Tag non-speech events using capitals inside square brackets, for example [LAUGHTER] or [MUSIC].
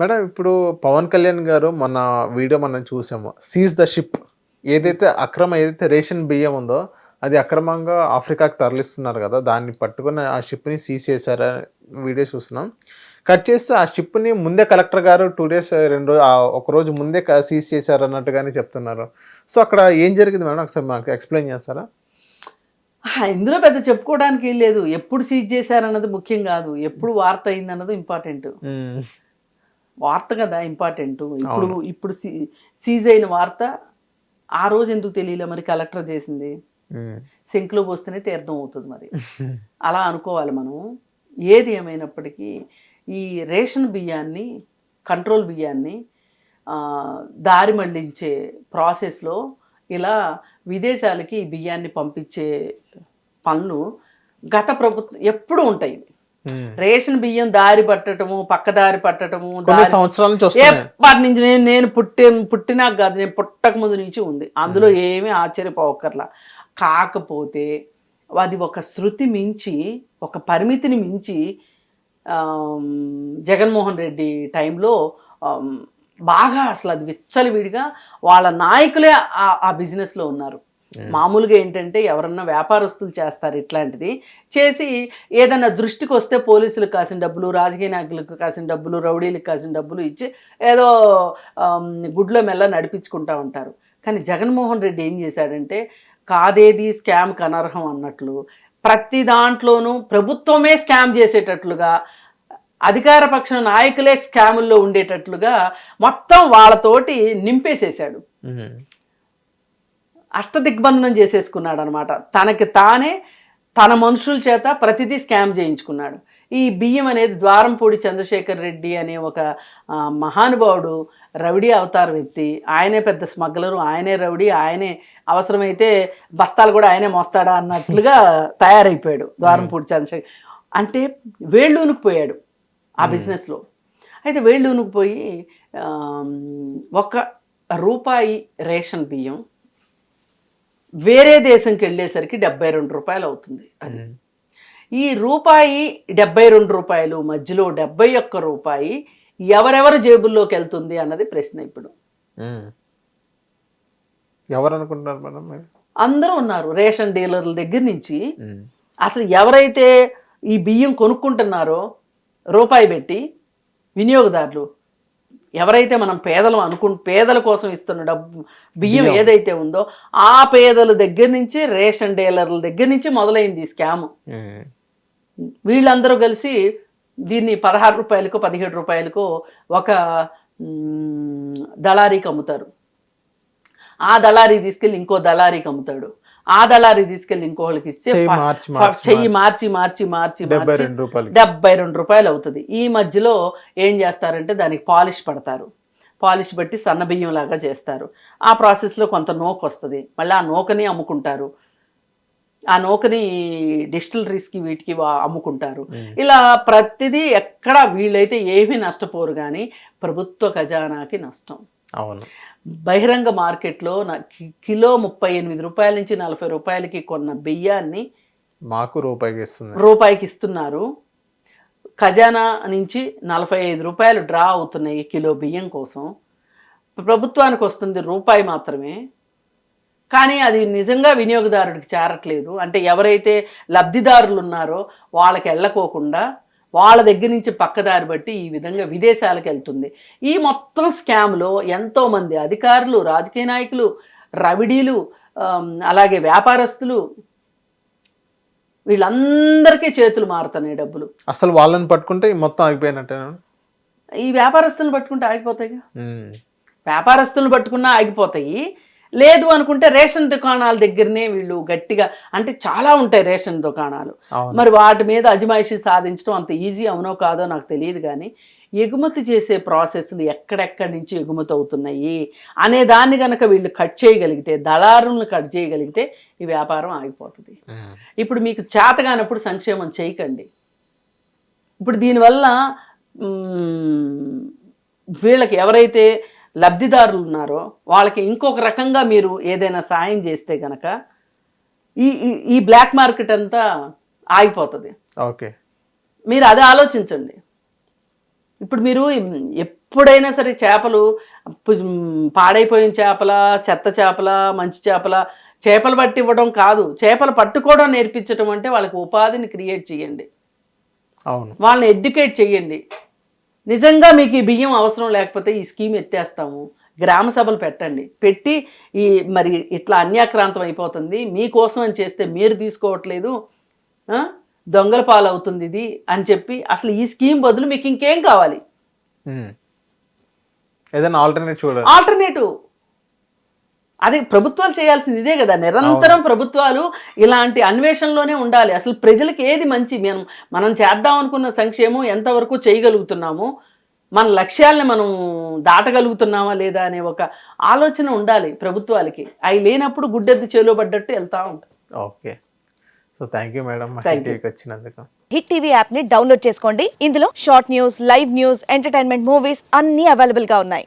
Madam ఇప్పుడు పవన్ కళ్యాణ్ గారు మన వీడియో మనం చూసాము. సీజ్ ద షిప్ ఏదైతే అక్రమ ఏదైతే రేషన్ బియ్యం ఉందో అది అక్రమంగా ఆఫ్రికాకి తరలిస్తున్నారు కదా దాన్ని పట్టుకుని ఆ షిప్ని సీజ్ చేశారా వీడియో చూస్తున్నాం. కట్ చేస్తే ఆ షిప్ని ముందే కలెక్టర్ గారు టూ డేస్ రెండు రోజు ఒక రోజు ముందే సీజ్ చేశారు అన్నట్టుగానే చెప్తున్నారు. సో అక్కడ ఏం జరిగింది మేడం? ఒకసారి మాకు ఎక్స్ప్లెయిన్ చేస్తారా? ఇందులో పెద్ద చెప్పుకోవడానికి ఏం లేదు. ఎప్పుడు సీజ్ చేశారన్నది ముఖ్యం కాదు. ఎప్పుడు వార్త అయింది అన్నది ఇంపార్టెంట్. వార్త కదా ఇంపార్టెంట్. ఇప్పుడు ఇప్పుడు సీ- సీజ్ అయిన వార్త ఆ రోజు ఎందుకు తెలియలే మరి కలెక్టర్ చేసింది. సింక్లో పోస్తేనే తీర్థం అవుతుంది మరి. [LAUGHS] అలా అనుకోవాలి మనం ఏది ఏమైనప్పటికీ ఈ రేషన్ బియ్యాన్ని కంట్రోల్ బియ్యాన్ని దారి మళ్ళించే ప్రాసెస్లో ఇలా విదేశాలకి ఈ బియ్యాన్ని పంపించే పనులు గత ప్రభుత్వం ఎప్పుడు ఉంటాయి. రేషన్ బియ్యం దారి పట్టటము పక్క దారి పట్టటము కొన్ని దారి సంవత్సరాల నుంచి ఎప్పటి నుంచి నేను నేను పుట్టి పుట్టినాక కాదు నేను పుట్టక ముందు నుంచి ఉంది. అందులో ఏమీ ఆశ్చర్యపోకర్లా. కాకపోతే అది ఒక శృతి మించి ఒక పరిమితిని మించి జగన్మోహన్ రెడ్డి టైంలో బాగా అసలు అది విచ్చలవిడిగా వాళ్ళ నాయకులే ఆ- ఆ బిజినెస్లో ఉన్నారు. మామూలుగా ఏంటంటే ఎవరన్నా వ్యాపారస్తులు చేస్తారు ఇట్లాంటిది. చేసి ఏదన్నా దృష్టికి వస్తే పోలీసులకు కాసిన డబ్బులు రాజకీయ నాయకులకు కాసిన డబ్బులు రౌడీలకు కాసిన డబ్బులు ఇచ్చి ఏదో గుడ్లో మెల్ల నడిపించుకుంటా ఉంటారు. కానీ జగన్మోహన్ రెడ్డి ఏం చేశాడంటే కాదేది స్కామ్ అనర్హం అన్నట్లు ప్రతి దాంట్లోనూ ప్రభుత్వమే స్కామ్ చేసేటట్లుగా అధికార పక్ష నాయకులే స్కాముల్లో ఉండేటట్లుగా మొత్తం వాళ్ళతోటి నింపేసేశాడు. మ్మ్. అష్టదిగ్బంధనం చేసేసుకున్నాడు అనమాట తనకి తానే తన మనుషుల చేత ప్రతిదీ స్కామ్ చేయించుకున్నాడు. ఈ బియ్యం అనేది ద్వారంపూడి చంద్రశేఖర్ రెడ్డి అనే ఒక మహానుభావుడు రౌడీ అవతారం ఎత్తి ఆయనే పెద్ద స్మగ్లరు ఆయనే రౌడీ ఆయనే అవసరమైతే బస్తాలు కూడా ఆయనే మోస్తాడా అన్నట్లుగా తయారైపోయాడు ద్వారంపూడి చంద్రశేఖర్. అంటే వేళ్ళూనుకుపోయాడు ఆ బిజినెస్లో. అయితే వేళ్ళూనుకుపోయి ఆమ్, ఒక రూపాయి రేషన్ బియ్యం వేరే దేశంకి వెళ్ళేసరికి డెబ్బై రెండు రూపాయలు అవుతుంది అది. ఈ రూపాయి డెబ్బై రెండు రూపాయలు మధ్యలో డెబ్బై ఒక్క రూపాయి ఎవరెవరి జేబుల్లోకి వెళ్తుంది అన్నది ప్రశ్న ఇప్పుడు మ్మ్. ఎవరు అనుకుంటున్నారు మేడం అందరూ ఉన్నారు రేషన్ డీలర్ల దగ్గర నుంచి. అసలు ఎవరైతే ఈ బియ్యం కొనుక్కుంటున్నారో రూపాయి పెట్టి వినియోగదారులు ఎవరైతే మనం పేదలు అనుకు పేదల కోసం ఇస్తున్న డబ్బు బియ్యం ఏదైతే ఉందో ఆ పేదల దగ్గర నుంచి రేషన్ డీలర్ల దగ్గర నుంచి మొదలైంది ఈ స్కామ్. వీళ్ళందరూ కలిసి దీన్ని పదహారు రూపాయలకు పదిహేడు రూపాయలకు ఒక దళారీకి అమ్ముతారు. ఆ దళారీ తీసుకెళ్ళి ఇంకో దళారీకి అమ్ముతాడు. ఆ దళారీ తీసుకెళ్ళి ఇంకోళ్ళకి ఇస్తే చెయ్యి మార్చి మార్చి మార్చి. డెబ్బై రెండు రూపాయలు అవుతుంది. ఈ మధ్యలో ఏం చేస్తారంటే దానికి పాలిష్ పడతారు. పాలిష్ బట్టి సన్న బియ్యం లాగా చేస్తారు. ఆ ప్రాసెస్లో కొంత నూక వస్తుంది. మళ్ళీ ఆ నూకని అమ్ముకుంటారు. ఆ నూకని డిస్టిలరీస్కి వీటికి అమ్ముకుంటారు. ఇలా ప్రతిదీ ఎక్కడ వీళ్ళైతే ఏమీ నష్టపోరు కానీ ప్రభుత్వ ఖజానాకి నష్టం. అవును. బహిరంగ మార్కెట్లో నా- కిలో ముప్పై ఎనిమిది రూపాయల నుంచి నలభై రూపాయలకి కొన్న బియ్యాన్ని మాకు రూపాయికి ఇస్తుంది రూపాయికి ఇస్తున్నారు. ఖజానా నుంచి నలభై ఐదు రూపాయలు డ్రా అవుతున్నాయి కిలో బియ్యం కోసం. ప్రభుత్వానికి వస్తుంది రూపాయి మాత్రమే. కానీ అది నిజంగా వినియోగదారుడికి చేరట్లేదు. అంటే ఎవరైతే లబ్ధిదారులు ఉన్నారో వాళ్ళకి వెళ్ళకోకుండా వాళ్ళ దగ్గర నుంచి పక్కదారి బట్టి ఈ విధంగా విదేశాలకు వెళ్తుంది. ఈ మొత్తం స్కామ్లో ఎంతోమంది అధికారులు రాజకీయ నాయకులు రవిడీలు అలాగే వ్యాపారస్తులు వీళ్ళందరికీ చేతులు మారుతున్నాయి డబ్బులు. అసలు వాళ్ళని పట్టుకుంటే ఈ మొత్తం ఆగిపోయినట్టేనా? ఈ వ్యాపారస్తులను పట్టుకుంటే ఆగిపోతాయి. వ్యాపారస్తులను పట్టుకున్నా ఆగిపోతాయి. లేదు అనుకుంటే రేషన్ దుకాణాల దగ్గరనే వీళ్ళు గట్టిగా అంటే చాలా ఉంటాయి రేషన్ దుకాణాలు. మరి వాటి మీద అజమాయిషీ సాధించడం అంత ఈజీ అవునో కాదో నాకు తెలియదు కానీ ఎగుమతి చేసే ప్రాసెస్లు ఎక్కడెక్కడి నుంచి ఎగుమతి అవుతున్నాయి అనే దాన్ని కనుక వీళ్ళు కట్ చేయగలిగితే దళారులను కట్ చేయగలిగితే ఈ వ్యాపారం ఆగిపోతుంది. ఇప్పుడు మీకు చేతగానప్పుడు సంక్షేమం చేయకండి. ఇప్పుడు దీనివల్ల వీళ్ళకి ఎవరైతే లబ్ధిదారులు ఉన్నారో వాళ్ళకి ఇంకొక రకంగా మీరు ఏదైనా సాయం చేస్తే కనుక ఈ ఈ- బ్లాక్ మార్కెట్ అంతా ఆగిపోతుంది. ఓకే. మీరు అది ఆలోచించండి. ఇప్పుడు మీరు ఎప్పుడైనా సరే చేపలు పాడైపోయిన చేపల చెత్త చేపల మంచి చేపల చేపలు పట్టి ఇవ్వడం కాదు. చేపలు పట్టుకోవడం నేర్పించడం అంటే వాళ్ళకి ఉపాధిని క్రియేట్ చేయండి. అవును. వాళ్ళని ఎడ్యుకేట్ చేయండి. నిజంగా మీకు ఈ బియ్యం అవసరం లేకపోతే ఈ స్కీమ్ ఎత్తేస్తాము. గ్రామ సభలు పెట్టండి. పెట్టి ఈ మరి ఇట్లా అన్యాక్రాంతం అయిపోతుంది. మీకోసం అని చేస్తే మీరు తీసుకోవట్లేదు? దొంగల పాలవుతుంది ఇది అని చెప్పి అసలు ఈ స్కీమ్ బదులు మీకు ఇంకేం కావాలి? ఉమ్. ఏదైనా ఆల్టర్నేట్ చూడాలి. ఆల్టర్నేటివ్ అది ప్రభుత్వాలు చేయాల్సింది ఇదే కదా. నిరంతరం ప్రభుత్వాలు ఇలాంటి అన్వేషణలోనే ఉండాలి. అసలు ప్రజలకు ఏది మంచి? మనం మనం చేద్దాం అనుకున్న సంక్షేమం ఎంతవరకు చేయగలుగుతున్నాము? మన లక్ష్యాలను మనం దాటగలుగుతున్నామా లేదా అనే ఒక ఆలోచన ఉండాలి ప్రభుత్వాలకి. అవి లేనప్పుడు గుడ్డెద్దు చేలో పడ్డట్టు వెళ్తా ఉంటాం. Okay. So thank you madam. టీవీకి వచ్చినందుకు. హిట్ టీవీ యాప్ని డౌన్లోడ్ చేసుకోండి. ఇందులో short news live news entertainment movies అన్ని అవైలబుల్గా ఉన్నాయి.